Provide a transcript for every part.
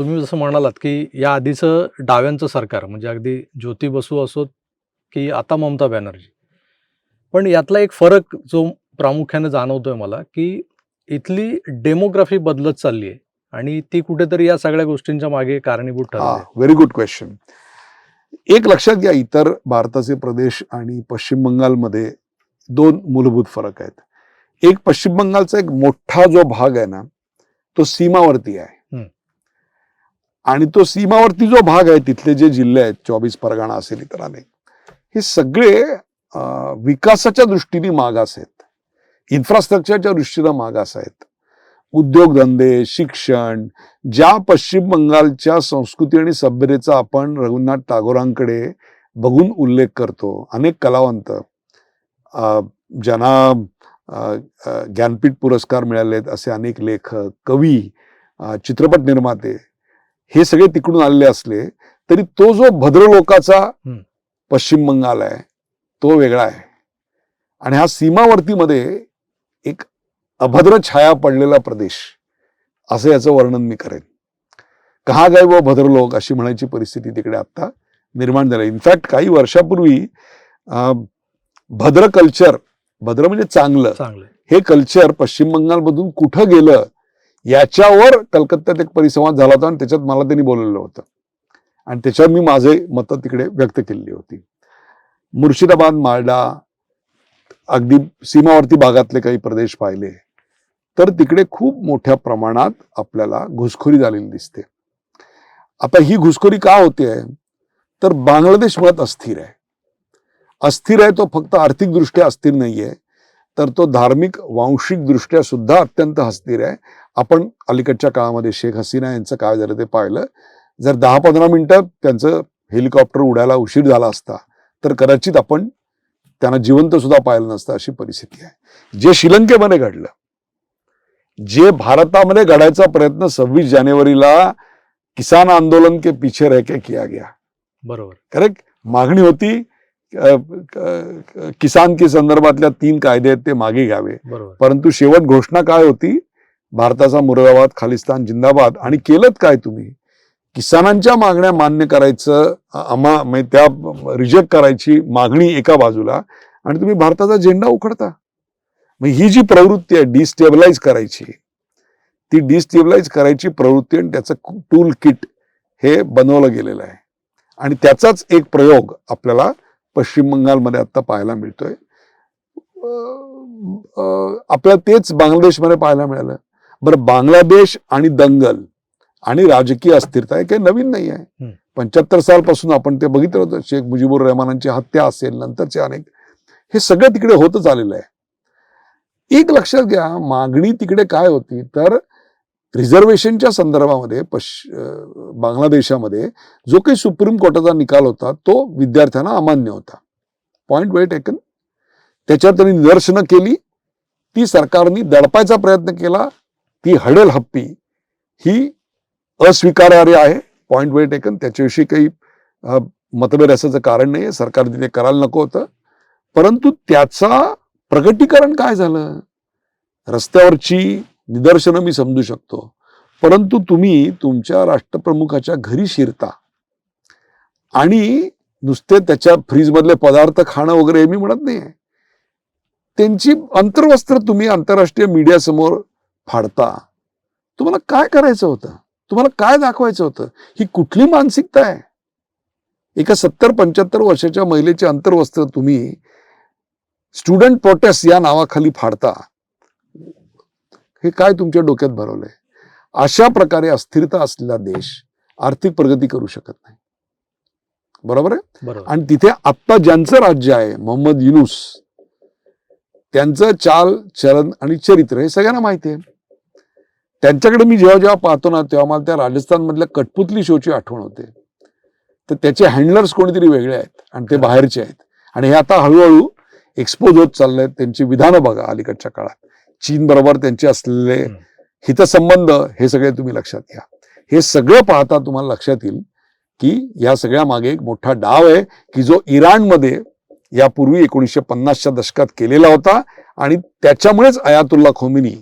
तुम्ही जसं म्हणालात की या आधीचं डाव्यांचं सरकार म्हणजे अगदी ज्योती बसू असोत की आता ममता बॅनर्जी पण यातला एक फरक जो प्रामुख्याने जाणवतोय मला की इथली डेमोग्राफी बदलत चालली आहे आणि ती कुठेतरी या सगळ्या गोष्टींच्या मागे कारणीभूत ठरली. व्हेरी गुड क्वेश्चन एक लक्षात घ्या इतर भारताचे प्रदेश आणि पश्चिम बंगालमध्ये दोन मूलभूत फरक आहेत एक पश्चिम बंगालचा एक मोठा जो भाग आहे ना तो सीमावर्ती आहे. आणि तो सीमावर्ती जो भाग आहे तिथले जे जिल्हे आहेत चोवीस परगणा असेल इतर अनेक हे सगळे विकासाच्या दृष्टीने मागास आहेत. इन्फ्रास्ट्रक्चरच्या दृष्टीनं मागास आहेत. उद्योगधंदे शिक्षण ज्या पश्चिम बंगालच्या संस्कृती आणि सभ्यतेचा आपण रघुनाथ टागोरांकडे बघून उल्लेख करतो अनेक कलावंत ज्यांना ज्ञानपीठ पुरस्कार मिळाले आहेत असे अनेक लेखक कवी चित्रपट निर्माते हे सगळे तिकडून आलेले असले तरी तो जो भद्रलोकाचा. पश्चिम बंगाल आहे तो वेगळा आहे आणि हा सीमावर्तीमध्ये एक अभद्र छाया पडलेला प्रदेश असं याचं वर्णन मी करेन कहा गए व भद्रलोक अशी म्हणायची परिस्थिती तिकडे आता निर्माण झाली इनफॅक्ट काही वर्षापूर्वी भद्र कल्चर भद्र म्हणजे चांगलं. हे कल्चर पश्चिम बंगालमधून कुठं गेलं याच्यावर कलकत्त्यात एक परिसंवाद झाला होता आणि त्याच्यात मला त्यांनी बोललेलं होतं. आणि त्याच्यावर मी माझे मतं तिकडे व्यक्त केलेली होती. मुर्शिदाबाद मालडा अगदी सीमावर्ती भागातले काही प्रदेश पाहिले तर तिकडे खूप मोठ्या प्रमाणात आपल्याला घुसखोरी झालेली दिसते. आता ही घुसखोरी का होते? तर बांगलादेश मुळात अस्थिर आहे. अस्थिर आहे तो फक्त आर्थिकदृष्ट्या अस्थिर नाहीये. तर तो धार्मिक वांशिक दृष्ट्या सुद्धा अत्यंत अस्थिर आहे. आपण अलीकडच्या काळामध्ये शेख हसीना यांचं काय झालं ते पाहिलं. जर दहा पंधरा मिनिटं त्यांचं हेलिकॉप्टर उडायला उशीर झाला असता तर कदाचित आपण त्यांना जिवंत सुद्धा पाहिलं नसतं अशी परिस्थिती आहे. जे श्रीलंकेमध्ये घडलं जे भारतामध्ये घडायचा प्रयत्न सव्वीस जानेवारीला किसान आंदोलन के पीछे रह के किया गया. बरोबर. करेक्ट? मागणी होती किसान की संदर्भातल्या तीन कायदे आहेत ते मागे घ्यावे. परंतु शेवट घोषणा काय होती? भारताचा मुर्दाबाद खालिस्तान जिंदाबाद आणि केलं काय तुम्ही? किसानांच्या मागण्या मान्य करायचं आम्हा म्हणजे त्या रिजेक्ट करायची मागणी एका बाजूला आणि तुम्ही भारताचा झेंडा उखडता. मग ही जी प्रवृत्ती आहे डिस्टेबलाइज करायची ती डिस्टेबलाइज करायची प्रवृत्ती आणि त्याचं टूल किट हे बनवलं गेलेलं आहे. आणि त्याचाच एक प्रयोग आपल्याला पश्चिम बंगालमध्ये आता पाहायला मिळतोय. आपल्याला तेच बांगलादेशमध्ये पाहायला मिळालं. बरं बांगलादेश आणि दंगल आणि राजकीय अस्थिरता हे काही नवीन नाही आहे. पंच्याहत्तर सालपासून आपण ते बघितलं होतं. शेख मुजीबुर रहमानांची हत्या असेल नंतरचे अनेक. हे सगळं तिकडे होतच आलेलं आहे. एक लक्षात घ्या मागणी तिकडे काय होती? तर रिझर्वेशनच्या संदर्भामध्ये पश बांगलादेशामध्ये जो काही सुप्रीम कोर्टाचा निकाल होता तो विद्यार्थ्यांना अमान्य होता. पॉईंट वेळ टेकन त्याच्यावर त्यांनी निदर्शनं केली. ती सरकारने दडपायचा प्रयत्न केला. ती हडेल हप्पी ही अस्वीकार्य आहे. पॉईंट वेळ टेकन त्याच्याविषयी काही मतभेद असायचं कारण नाही सरकारने ते करायला नको होतं. परंतु त्याचा प्रगटीकरण काय झालं? रस्त्यावरची निदर्शनं मी समजू शकतो. परंतु तुम्ही तुमच्या राष्ट्रप्रमुखाच्या घरी शिरता. आणि नुसते त्याच्या फ्रीजमधले पदार्थ खाणं वगैरे हे मी म्हणत नाही त्यांची अंतर्वस्त्र तुम्ही आंतरराष्ट्रीय मीडियासमोर फाडता. तुम्हाला काय करायचं होतं? तुम्हाला काय दाखवायचं होतं? ही कुठली मानसिकता आहे? एका सत्तर पंच्याहत्तर वर्षाच्या महिलेचे अंतर्वस्त्र तुम्ही स्टुडंट प्रोटेस्ट या नावाखाली फाडता. हे काय तुमच्या डोक्यात भरवलंय? अशा प्रकारे अस्थिरता असलेला देश आर्थिक प्रगती करू शकत नाही. बरोबर आहे? आणि तिथे आत्ता ज्यांचं राज्य आहे मोहम्मद युनुस त्यांचं चाल चलन आणि चरित्र हे सगळ्यांना माहिती आहे. त्यांच्याकडे मी जेव्हा जेव्हा पाहतो ना तेव्हा मला त्या राजस्थान मधल्या कटपुतली शोची आठवण होते. तर त्याचे हँडलर्स कोणीतरी वेगळे आहेत आणि ते बाहेरचे आहेत. आणि हे आता हळूहळू एक्सपोज होत चालले आहेत त्यांची विधानं बघा अलीकडच्या काळात. चीन बरोबर त्यांचे असलेले. हितसंबंध हे सगळे तुम्ही लक्षात घ्या हे सगळं पाहता तुम्हाला लक्षात येईल की या सगळ्या मागे एक मोठा डाव आहे की जो इराणमध्ये यापूर्वी एकोणीसशे पन्नासच्या दशकात केलेला होता आणि त्याच्यामुळेच अयातुल्ला खोमिनी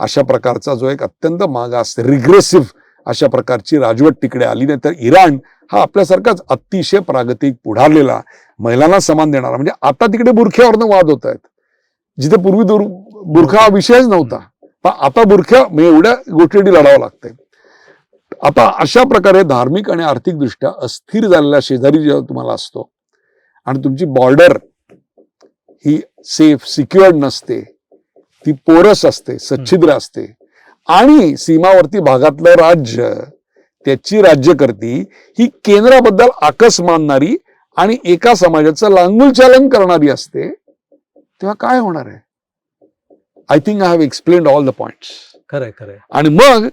अशा प्रकारचा जो एक अत्यंत मागास रिग्रेसिव्ह अशा प्रकारची राजवट तिकडे आली नाही तर इराण हा आपल्यासारखाच अतिशय प्रागतिक पुढारलेला महिलांना समान देणारा म्हणजे आता तिकडे बुरख्यावरनं वाद होत आहेत जिथे पूर्वी दूर बुरखा हा विषयच नव्हता. पण आता बुरख्या एवढ्या गोष्टी लढावं लागतंय. आता अशा प्रकारे धार्मिक आणि आर्थिकदृष्ट्या अस्थिर झालेला शेजारी जेव्हा तुम्हाला असतो आणि तुमची बॉर्डर ही सेफ सिक्युअर्ड नसते. ती पोरस असते सच्छिद्र असते. आणि सीमावर्ती भागातलं राज्य त्याची राज्यकर्ती ही केंद्राबद्दल आकस मानणारी आणि एका समाजाचं लांगुलचालन करणारी असते. तेव्हा काय होणार आहे? I think I have explain all the points खरंय खरंय. आणि मग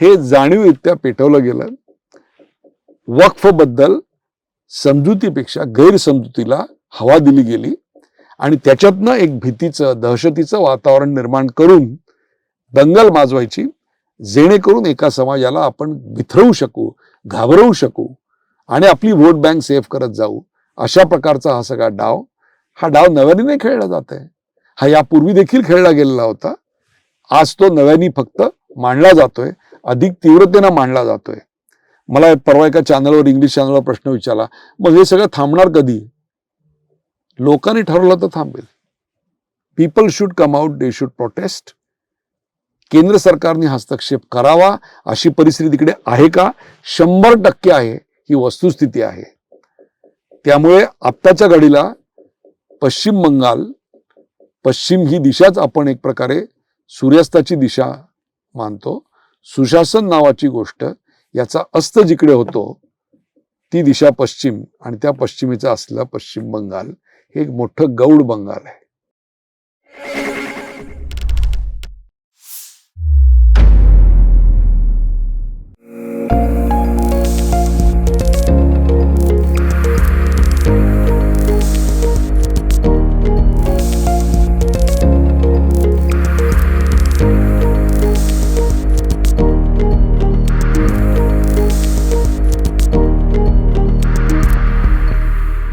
हे जाणीवयुक्त्या पेटवलं गेलं. वक्फबद्दल समजुतीपेक्षा गैरसमजुतीला हवा दिली गेली. आणि त्याच्यातनं एक भीतीचं दहशतीचं वातावरण निर्माण करून दंगल माजवायची जेणेकरून एका समाजाला आपण बिथरवू शकू घाबरवू शकू आणि आपली व्होट बँक सेव्ह करत जाऊ. अशा प्रकारचा हा सगळा डाव. हा डाव नव्याने नाही खेळला जात आहे हा यापूर्वी देखील खेळला गेलेला होता. आज तो नव्याने फक्त मांडला जातोय. अधिक तीव्रतेनं मांडला जातोय. मला परवा एका चॅनलवर इंग्लिश चॅनलवर प्रश्न विचारला मग हे सगळं थांबणार कधी? लोकांनी ठरवलं तर थांबेल. People should come out they should protest केंद्र सरकारने हस्तक्षेप करावा अशी परिस्थिती तिकडे आहे का? शंभर टक्के आहे ही वस्तुस्थिती आहे. त्यामुळे आत्ताच्या घडीला पश्चिम बंगाल पश्चिम ही दिशाच आपण एक प्रकारे सूर्यास्ताची दिशा मानतो. सुशासन नावाची गोष्ट याचा अस्त जिकडे होतो ती दिशा पश्चिम आणि त्या पश्चिमेचा असला पश्चिम बंगाल. हे एक मोठं गौड बंगाल आहे.